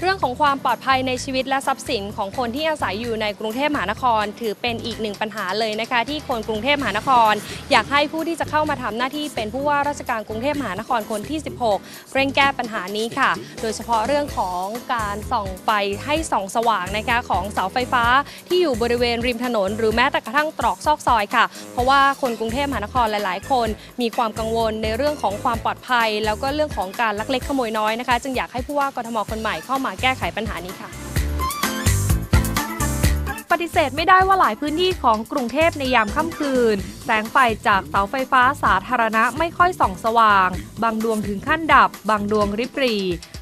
เรื่องของความปลอดภัยในชีวิตและทรัพย์สินของคนที่อาศัยอยู่ในกรุงเทพมหานคร ถือเป็นอีกหนึ่งปัญหาเลยนะคะที่คนกรุงเทพมหานคร อยากให้ผู้ที่จะเข้ามาทำหน้าที่เป็นผู้ว่าราชการกรุงเทพมหานครคนที่ 16 เร่งแก้ปัญหานี้ค่ะ โดยเฉพาะเรื่องของการส่องไฟให้ส่องสว่างนะคะของเสาไฟฟ้าที่อยู่บริเวณริมถนน หรือแม้แต่กระทั่งตรอกซอกซอยค่ะ เพราะว่าคนกรุงเทพมหานครหลาย ๆ คน มีความกังวลในเรื่องของความปลอดภัย แล้วก็เรื่องของการลักเล็กขโมยน้อยนะคะ จึงอยากให้ผู้ว่ากทมคนใหม่เข้ามาแก้ไขปัญหานี้ค่ะ ปฏิเสธไม่ได้ว่าหลายพื้นที่ของกรุงเทพในยามค่ำคืน แสงไฟจากเสาไฟฟ้าสาธารณะไม่ค่อยส่องสว่าง บางดวงถึงขั้นดับ บางดวงริบหรี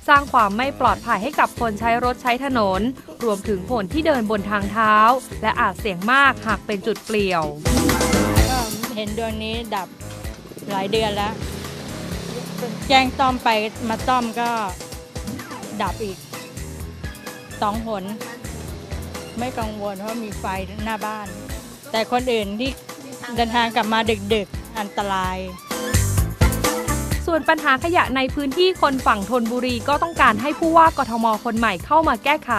สร้างความไม่ปลอดภัยให้กับคนใช้รถใช้ถนน รวมถึงคนที่เดินบนทางเท้า และอาจเสี่ยงมากหากเป็นจุดเปลี่ยว ก็เห็นดวงนี้ดับหลายเดือนแล้ว แจ้งต้อมไปมาต้อมก็ดับอีก สองหน ไม่กังวลเพราะมีไฟหน้าบ้าน แต่คนอื่นที่เดินทางกลับมาดึกๆ อันตราย ส่วนปัญหาขยะในพื้นที่คนฝั่งธนบุรีก็ต้องการให้ผู้ว่ากทมคนใหม่เข้ามาแก้ไข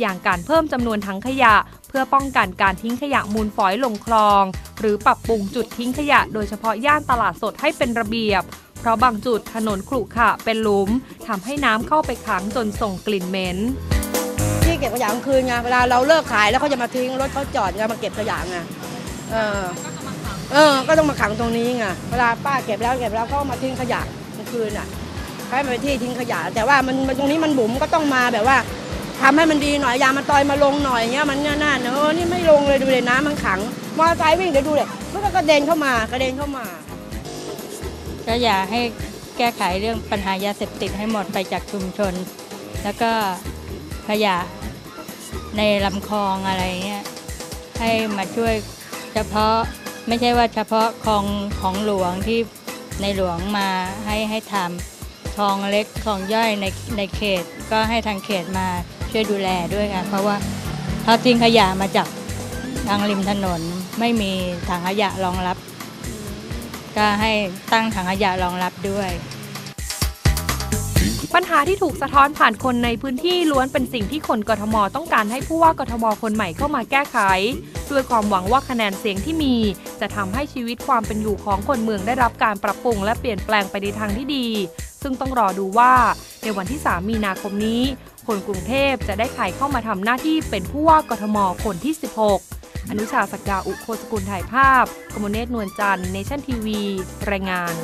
อย่างการเพิ่มจำนวนถังขยะ เพื่อป้องกันการทิ้งขยะมูลฝอยลงคลอง หรือปรับปรุงจุดทิ้งขยะ โดยเฉพาะย่านตลาดสดให้เป็นระเบียบเพราะบางจุดถนนขรุขระเป็นหลุมทำให้น้ำเข้าไปขังจนส่งกลิ่นเหม็นที่ เก็บขยะกลางคืนไงเวลาเราเลิกขายแล้วเขาจะมาทิ้งรถเขาจอดไงมาเก็บขยะไงเออเออ ก็ต้องมาขังตรงนี้ไงเวลาป้าเก็บแล้วเก็บแล้วก็มาทิ้งขยะกลางคืนอะให้มันเป็นที่ทิ้งขยะ แต่ว่ามันตรงนี้มันบุ๋มก็ต้องมาแบบว่าทำให้มันดีหน่อยยามันตอยมาลงหน่อยเงี้ยมันเนี่ยน่าเนอะนี่ไม่ลงเลยดูเลยน้ำมันขังมอเตอร์ไซค์วิ่งเดี๋ยวดูเลยมันก็กระเด็นเข้ามากระเด็นเข้ามาก็อยากให้แก้ไขเรื่องปัญหายาเสพติดให้หมดไปจากชุมชน แล้วก็ขยะ ในลำคลองอะไรเงี้ยให้มาช่วยเฉพาะไม่ใช่ว่าเฉพาะคลองของหลวงที่ในหลวงมาให้ให้ทำคลองเล็กคลองย่อยในในเขต ก็ให้ทางเขตมาช่วยดูแลด้วยค่ะเพราะว่าถ้าทิ้งขยะมาจากทางริมถนนไม่มีถังขยะรองรับ ก็ให้ตั้งถังขยะรองรับด้วย ปัญหาที่ถูกสะท้อนผ่านคนในพื้นที่ล้วนเป็นสิ่งที่คนกทมต้องการให้ผู้ว่ากทมคนใหม่เข้ามาแก้ไข ด้วยความหวังว่าคะแนนเสียงที่มี จะทำให้ชีวิตความเป็นอยู่ของคนเมืองได้รับการปรับปรุงและเปลี่ยนแปลงไปในทางที่ดี ซึ่งต้องรอดูว่า ในวันที่ 3 มีนาคมนี้ คนกรุงเทพจะได้ใครเข้ามาทำหน้าที่เป็นผู้ว่ากทมคนที่ 16 อนุชาสกดาอุโคสกุลถ่ายภาพกมลเนตรนวลจันทร์เนชั่นทีวีรายงาน